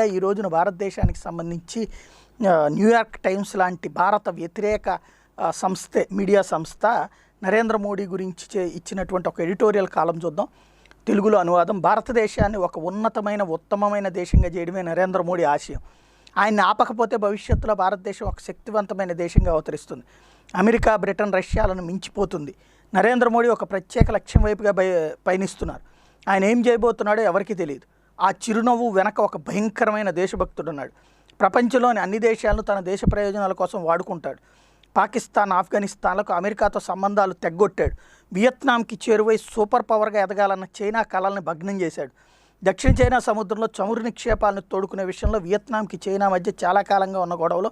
ఈ రోజున భారతదేశానికి సంబంధించి న్యూయార్క్ టైమ్స్ లాంటి భారత వ్యతిరేక సంస్థే మీడియా సంస్థ నరేంద్ర మోడీ గురించి చే- ఇచ్చినటువంటి ఒక ఎడిటోరియల్ కాలం చూద్దాం. తెలుగులో అనువాదం భారతదేశాన్ని ఒక ఉన్నతమైన ఉత్తమమైన దేశంగా చేయడమే నరేంద్ర మోడీ ఆశయం. ఆయన్ని ఆపకపోతే భవిష్యత్తులో భారతదేశం ఒక శక్తివంతమైన దేశంగా అవతరిస్తుంది. అమెరికా బ్రిటన్ రష్యాలను మించిపోతుంది. నరేంద్ర మోడీ ఒక ప్రత్యేక లక్ష్యం వైపుగా బయ పయనిస్తున్నారు. ఆయన ఏం చేయబోతున్నాడో ఎవరికీ తెలియదు. ఆ చిరునవ్వు వెనక ఒక భయంకరమైన దేశభక్తుడు ఉన్నాడు ప్రపంచంలోని అన్ని దేశాలను తన దేశ ప్రయోజనాల కోసం వాడుకుంటాడు. పాకిస్తాన్ ఆఫ్ఘనిస్తాన్లకు అమెరికాతో సంబంధాలు తెగ్గొట్టాడు. వియత్నాంకి చేరువై సూపర్ పవర్గా ఎదగాలన్న చైనా కళల్ని భగ్నం చేశాడు. దక్షిణ చైనా సముద్రంలో చమురు నిక్షేపాలను తోడుకునే విషయంలో వియత్నాంకి చైనా మధ్య చాలా కాలంగా ఉన్న గొడవలో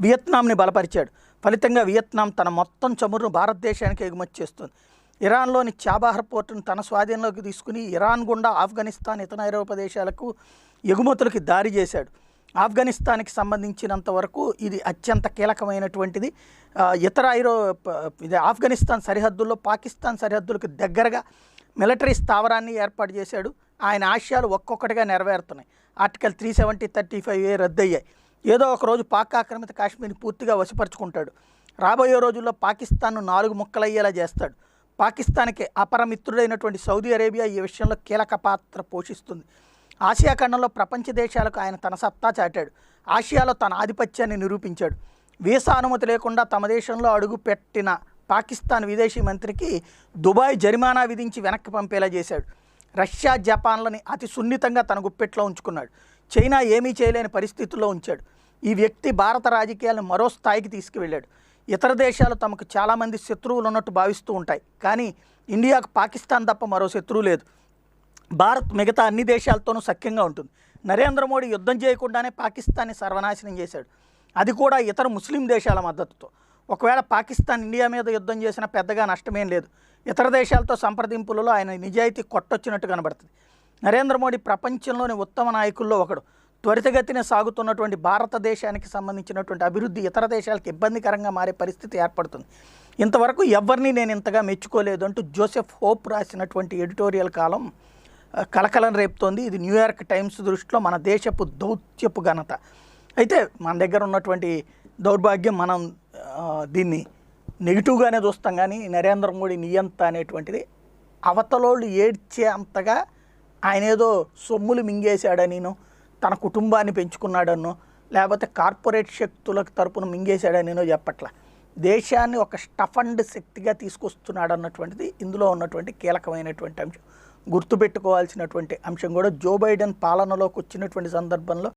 వియత్నాంని బలపరిచాడు. ఫలితంగా వియత్నాం తన మొత్తం చమురును భారతదేశానికి ఎగుమతి చేస్తుంది. ఇరాన్లోని చాబాహర్ పోర్టును తన స్వాధీనంలోకి తీసుకుని ఇరాన్ గుండా ఆఫ్ఘనిస్తాన్ ఇతర ఐరోపా దేశాలకు ఎగుమతులకి దారి చేశాడు. ఆఫ్ఘనిస్తాన్కి సంబంధించినంత వరకు ఇది అత్యంత కీలకమైనటువంటిది. ఇతర ఐరో ఇది ఆఫ్ఘనిస్తాన్ సరిహద్దుల్లో పాకిస్తాన్ సరిహద్దులకు దగ్గరగా మిలిటరీ స్థావరాన్ని ఏర్పాటు చేశాడు. ఆయన ఆశయాలు ఒక్కొక్కటిగా నెరవేరుతున్నాయి. Article three seventy thirty five A రద్దయ్యాయి. ఏదో ఒక రోజు పాక్ ఆక్రమిత కాశ్మీర్ని పూర్తిగా వశపరుచుకుంటాడు. రాబోయే రోజుల్లో పాకిస్తాన్ను నాలుగు ముక్కలయ్యేలా చేస్తాడు. పాకిస్తాన్కి అపరమిత్రుడైనటువంటి సౌదీ అరేబియా ఈ విషయంలో కీలక పాత్ర పోషిస్తుంది. ఆసియా ఖండంలో ప్రపంచ దేశాలకు ఆయన తన సత్తా చాటాడు. ఆసియాలో తన ఆధిపత్యాన్ని నిరూపించాడు. వీసా అనుమతి లేకుండా తమ దేశంలో అడుగు పెట్టిన పాకిస్తాన్ విదేశీ మంత్రికి దుబాయ్ జరిమానా విధించి వెనక్కి పంపేలా చేశాడు. రష్యా జపాన్లని అతి సున్నితంగా తన గుప్పెట్లో ఉంచుకున్నాడు. చైనా ఏమీ చేయలేని పరిస్థితుల్లో ఉంచాడు. ఈ వ్యక్తి భారత రాజకీయాలను మరో స్థాయికి తీసుకువెళ్ళాడు. ఇతర దేశాలు తమకు చాలామంది శత్రువులు ఉన్నట్టు భావిస్తూ ఉంటాయి. కానీ ఇండియాకు పాకిస్తాన్ తప్ప మరో శత్రువు లేదు. భారత్ మిగతా అన్ని దేశాలతోనూ సఖ్యంగా ఉంటుంది. నరేంద్ర మోడీ యుద్ధం చేయకుండానే పాకిస్తాన్ని సర్వనాశనం చేశాడు. అది కూడా ఇతర ముస్లిం దేశాల మద్దతుతో. ఒకవేళ పాకిస్తాన్ ఇండియా మీద యుద్ధం చేసినా పెద్దగా నష్టమేం లేదు. ఇతర దేశాలతో సంప్రదింపులలో ఆయన నిజాయితీ కొట్టొచ్చినట్టు కనబడుతుంది. నరేంద్ర మోడీ ప్రపంచంలోని ఉత్తమ నాయకుల్లో ఒకడు. త్వరితగతిన సాగుతున్నటువంటి భారతదేశానికి సంబంధించినటువంటి అభివృద్ధి ఇతర దేశాలకు ఇబ్బందికరంగా మారే పరిస్థితి ఏర్పడుతుంది. ఇంతవరకు ఎవరిని నేను ఇంతగా మెచ్చుకోలేదు అంటూ జోసెఫ్ హోప్ రాసినటువంటి ఎడిటోరియల్ కాలం కలకలం రేపుతోంది. ఇది న్యూయార్క్ టైమ్స్ దృష్టిలో మన దేశపు దౌత్యపు ఘనత. అయితే మన దగ్గర ఉన్నటువంటి దౌర్భాగ్యం మనం దీన్ని నెగిటివ్గానే చూస్తాం కానీ నరేంద్ర మోడీ నియంత అనేటువంటిది అవతలోళ్ళు ఏడ్చే అంతగా ఆయన ఏదో సొమ్ములు మింగేశాడనినో తన కుటుంబాన్ని పెంచుకున్నాడనో లేకపోతే కార్పొరేట్ శక్తులకు తరపున మింగేశాడనినో చెప్పట్ల. దేశాన్ని ఒక స్టఫండ్ శక్తిగా తీసుకొస్తున్నాడు అన్నటువంటిది ఇందులో ఉన్నటువంటి కీలకమైనటువంటి అంశం. గుర్తుపెట్టుకోవాల్సినటువంటి అంశం కూడా జో బైడెన్ పాలనలోకి వచ్చినటువంటి సందర్భంలో